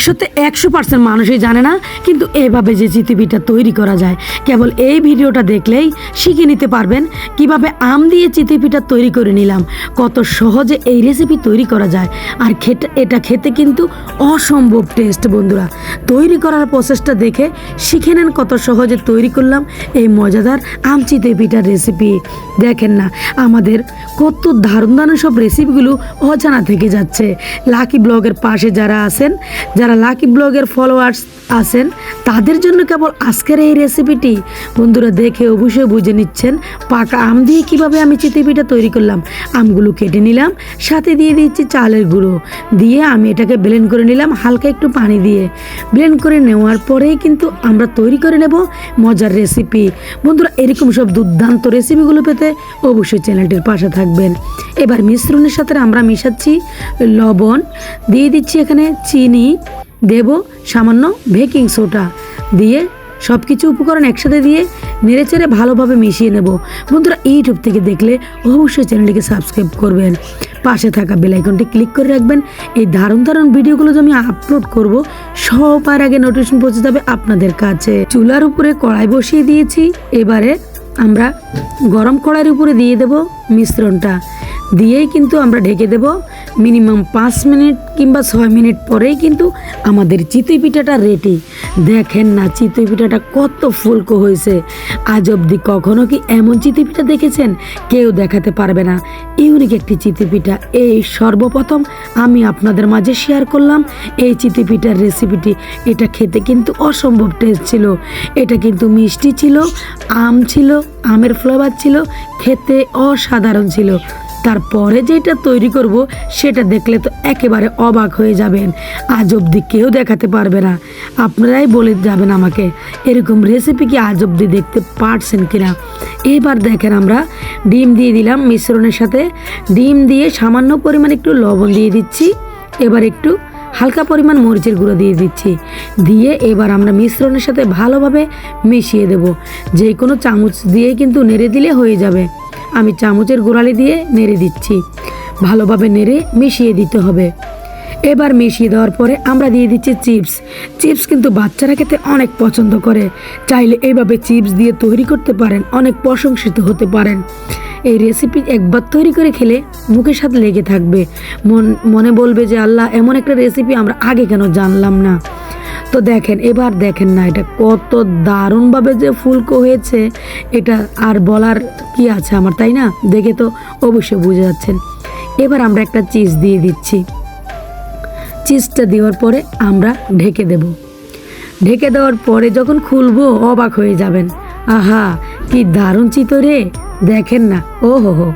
একশোতে একশো পার্সেন্ট মানুষই জানে না কিন্তু এভাবে যে চিতিপিঠা তৈরি করা যায়, কেবল এই ভিডিওটা দেখলেই শিখে নিতে পারবেন কীভাবে আম দিয়ে চিতিপিঠা তৈরি করে নিলাম, কত সহজে এই রেসিপি তৈরি করা যায় আর খেতে এটা খেতে কিন্তু অসম্ভব টেস্ট বন্ধুরা। তৈরি করার প্রসেসটা দেখে শিখে নেন কত সহজে তৈরি করলাম এই মজাদার আম পিঠার রেসিপি। দেখেন না, আমাদের কত দারুণ দারুণ সব রেসিপিগুলো অজানা থেকে যাচ্ছে। লাকি ব্লগের পাশে যারা আছেন, যারা লাকি ব্লগের ফলোয়ার্স আছেন, তাদের জন্য কেবল আজকের এই রেসিপিটি বন্ধুরা, দেখে অবশ্যই বুঝে নিচ্ছেন পাকা আম দিয়ে কীভাবে আমি চিতই পিঠা তৈরি করলাম। আমগুলো কেটে নিলাম, সাথে দিয়ে দিচ্ছি চালের গুঁড়ো। দিয়ে আমি এটাকে ব্লেন্ড করে নিলাম হালকা একটু পানি দিয়ে। ব্লেন্ড করে নেওয়ার পরেই কিন্তু আমরা তৈরি করে নেব মজার রেসিপি বন্ধুরা, এরকম সব দুর্দান্ত রেসিপিগুলো পেতে অবশ্যই চ্যানেলটির পাশে থাকবেন। এবার মিশ্রণের সাথে আমরা মিশাচ্ছি লবণ। দিয়ে দিচ্ছি এখানে চিনি দেব সামান্য বেকিং সোডা দিয়ে সব কিছু উপকরণ একসাথে দিয়ে নেড়েচেড়ে ভালোভাবে মিশিয়ে নেব। বন্ধুরা, ইউটিউব থেকে দেখলে অবশ্যই চ্যানেলটিকে সাবস্ক্রাইব করবেন। পাশে থাকা বেলাইকনটি ক্লিক করে রাখবেন। এই দারুণ দারুণ ভিডিওগুলো যে আমি আপলোড করব, সবার আগে নোটিফিকেশন পৌঁছে যাবে আপনাদের কাছে। চুলার উপরে কড়াই বসিয়ে দিয়েছি। এবারে আমরা গরম কড়াইয়ের উপরে দিয়ে দেব মিশ্রণটা। দিয়েই কিন্তু আমরা ঢেকে দেব। মিনিমাম পাঁচ মিনিট কিংবা ছয় মিনিট পরেই কিন্তু আমাদের চিতই পিঠাটা রেডি দেখেন না, চিতই পিঠাটা কত ফুলকো হয়েছে। আজ অবধি কখনো কি এমন চিতই পিঠা দেখেছেন? কেউ দেখাতে পারবে না। ইউনিক একটি চিতই পিঠা। এই সর্বপ্রথম আমি আপনাদের মাঝে শেয়ার করলাম এই চিতই পিঠার রেসিপিটি এটা খেতে কিন্তু অসম্ভব টেস্ট ছিল। এটা কিন্তু মিষ্টি ছিল, আম ছিল, আমের ফ্লেভার ছিল, খেতে অসাধারণ ছিল। তারপরে যেটা তৈরি করব, সেটা দেখলে তো একেবারে অবাক হয়ে যাবেন। আজ অবধি কেউ দেখাতে পারবে না। আপনারাই বলে যাবেন আমাকে, এরকম রেসিপি কি আজ অবধি দেখতে পারছেন কিনা? এবার দেখেন আমরা, ডিম দিয়ে দিলাম মিশ্রণের সাথে। ডিম দিয়ে সামান্য পরিমাণ একটু লবণ দিয়ে দিচ্ছি। এবার একটু হালকা পরিমাণ মরিচের গুঁড়ো দিয়ে দিচ্ছি। দিয়ে এবার আমরা মিশ্রণের সাথে ভালোভাবে মিশিয়ে দেব। যে কোনো চামচ দিয়ে কিন্তু নেড়ে দিলে হয়ে যাবে। আমি চামচের গোড়ালি দিয়ে নেড়ে দিচ্ছি। ভালোভাবে নেড়ে মিশিয়ে দিতে হবে। এবার মিশিয়ে দেওয়ার পরে আমরা দিয়ে দিচ্ছি চিপস। চিপস কিন্তু বাচ্চারা খেতে অনেক পছন্দ করে। চাইলে এইভাবে চিপস দিয়ে তৈরি করতে পারেন, অনেক প্রশংসিত হতে পারেন। এই রেসিপি একবার তৈরি করে খেলে মুখের সাথে লেগে থাকবে। মন, মনে বলবে যে, আল্লাহ, এমন একটা রেসিপি আমরা আগে কেন জানলাম না? তো দেখেন, এবার দেখেন না এটা কত দারুণভাবে যে ফুলকো হয়েছে, এটা আর বলার কি আছে আমার, তাই না? দেখে তো অবশ্যই বুঝে যাচ্ছেন। এবার আমরা একটা চিজ দিয়ে দিচ্ছি। চিজটা দেওয়ার পরে আমরা ঢেকে দেব। ঢেকে দেওয়ার পরে যখন খুলবো, অবাক হয়ে যাবেন। আহা, কি দারুণ চিতো রে! দেখেন না। ও হো। হো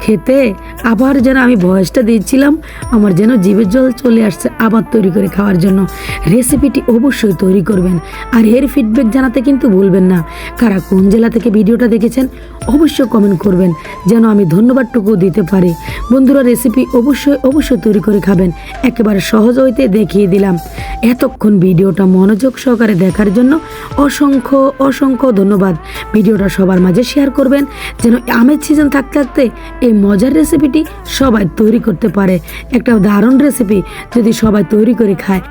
খেতে আবার যেন আমি ভয়েসটা দিচ্ছিলাম আমার যেন জীবের জল চলে আসছে আবার তৈরি করে খাওয়ার জন্য। রেসিপিটি অবশ্যই তৈরি করবেন আর এর ফিডব্যাক জানাতে কিন্তু ভুলবেন না। কারা কোন জেলা থেকে ভিডিওটা দেখেছেন, অবশ্যই কমেন্ট করবেন, যেন আমি ধন্যবাদটুকু দিতে পারি। বন্ধুরা রেসিপি অবশ্যই অবশ্যই তৈরি করে খাবেন। একেবারে সহজ হইতে দেখিয়ে দিলাম। এতক্ষণ ভিডিওটা মনোযোগ সহকারে দেখার জন্য অসংখ্য অসংখ্য ধন্যবাদ। ভিডিওটা সবার মাঝে শেয়ার করবেন যেন আমের সিজন থাকতে থাকতে এই মজার রেসিপিটি সবাই তৈরি করতে পারে। একটা দারুণ রেসিপি যদি সবাই তৈরি করে খায়।